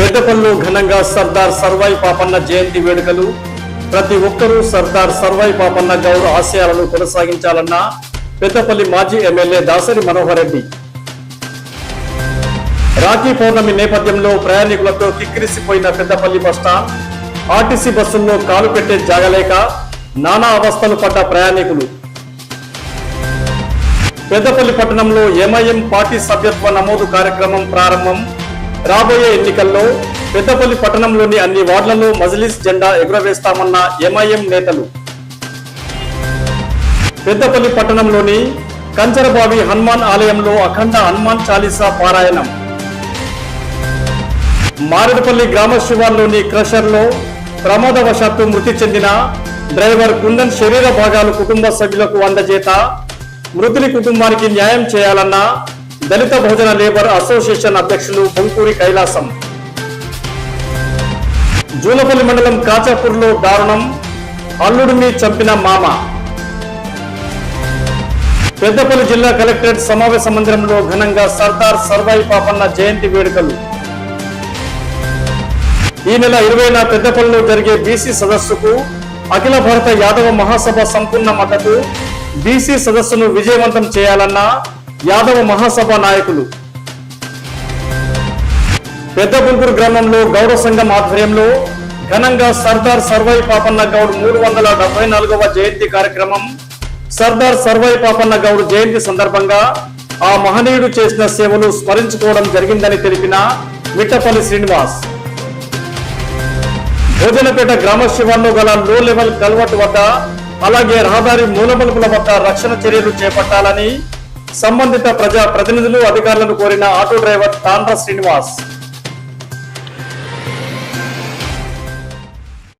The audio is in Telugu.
పెద్దపల్లిలో ఘనంగా సర్దార్ సర్వాయి పాపన్న జయంతి వేడుకలు. ప్రతి ఒక్కరూ సర్దార్ సర్వాయి పాపన్న గౌరవ ఆశయాలను కొనసాగించాలన్న పెద్దపల్లి మాజీ ఎమ్మెల్యే దాసరి మనోహర్ రెడ్డి. రాఖీ పౌర్ణమి నేపథ్యంలో ప్రయాణికులతో కిక్కిరిసిపోయిన పెద్దపల్లి బస్టాండ్ ఆర్టీసీ బస్సుల్లో కాలు పెట్టే జాగలేక నానా అవస్థలు పడ్డ ప్రయాణికులు. పెద్దపల్లి పట్టణంలో ఎంఐఎం పార్టీ సభ్యత్వ నమోదు కార్యక్రమం ప్రారంభం. రాబోయే ఎన్నికల్లో పెద్దపల్లి పట్టణంలోని అన్ని వార్డులలో మజ్లిస్ జెండా ఎగురవేస్తామన్న ఎంఐఎం నేతలు. పెద్దపల్లి పట్టణంలోని కంచరబావి హనుమాన్ ఆలయంలో అఖండ హనుమాన్ చాలీసా పారాయణం. మారేడుపల్లి గ్రామ శివార్లోని క్రషర్లో ప్రమాదవశాత్తు మృతి చెందిన డ్రైవర్ కుందన్ శరీర భాగాలు కుటుంబ సభ్యులకు అందజేత మృతుని కుటుంబానికి న్యాయం చేయాలన్న దళిత భోజన లేబర్ అసోసియేషన్ అధ్యక్షులు బొంకూరి కైలాసం. జూలపల్లి మండలం కాచాపూర్లో దారుణం అల్లుడిని చంపిన మామ. పెద్దపల్లి జిల్లా కలెక్టరేట్ సమావేశ మందిరంలో ఘనంగా సర్దార్ సర్వాయి పాపన్న జయంతి వేడుకలు. ఈ నెల ఇరవైన పెద్దపల్లిలో జరిగే బీసీ సదస్సుకు అఖిల భారత యాదవ మహాసభ సంపూర్ణ మద్దతు. బీసీ సదస్సును విజయవంతం చేయాలన్న యాదవ మహాసభ నాయకులు. పెద్ద బుల్పూర్ గ్రామంలో గౌడ సంఘం ఆధ్వర్యంలో ఘనంగా సర్దార్ సర్వై పాపన్న గౌడ్ మూడు వందల డెబ్బై నాలుగవ జయంతి కార్యక్రమం సర్దార్ సర్వై పాపన్న గౌడ్ జయంతి సందర్భంగా ఆ మహనీయుడు చేసిన సేవలు స్మరించుకోవడం జరిగిందని తెలిపిన మిట్టపల్లి శ్రీనివాస్. భోజనపేట గ్రామ శివార్లో గల లో లెవెల్ కల్వర్ట్ వద్ద అలాగే రహదారి మూలమలుపుల వద్ద రక్షణ చర్యలు చేపట్టాలని సంబంధిత ప్రజా ప్రతినిధులు అధికారులను కోరిన ఆటో డ్రైవర్ తాండ్ర శ్రీనివాస్.